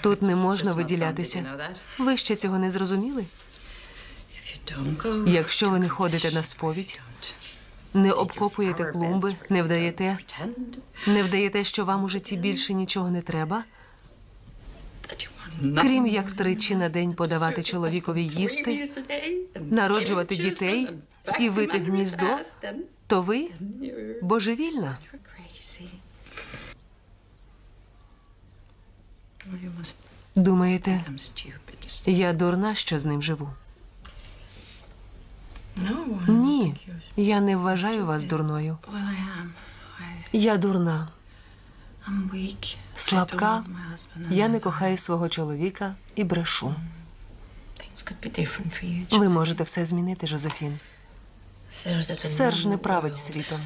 Тут не можна виділятися. Ви ще цього не зрозуміли? Якщо ви не ходите на сповідь, не обкопуєте клумби, не вдаєте, не вдаєте, що вам у житті більше нічого не треба, крім як тричі на день подавати чоловікові їсти, народжувати дітей і вити гніздо, то ви божевільна. Думаєте, я дурна, що з ним живу? Ні, я не вважаю вас дурною. Я дурна, слабка. Я не кохаю свого чоловіка і брешу. Ви можете все змінити, Жозефін. Серж не править світом.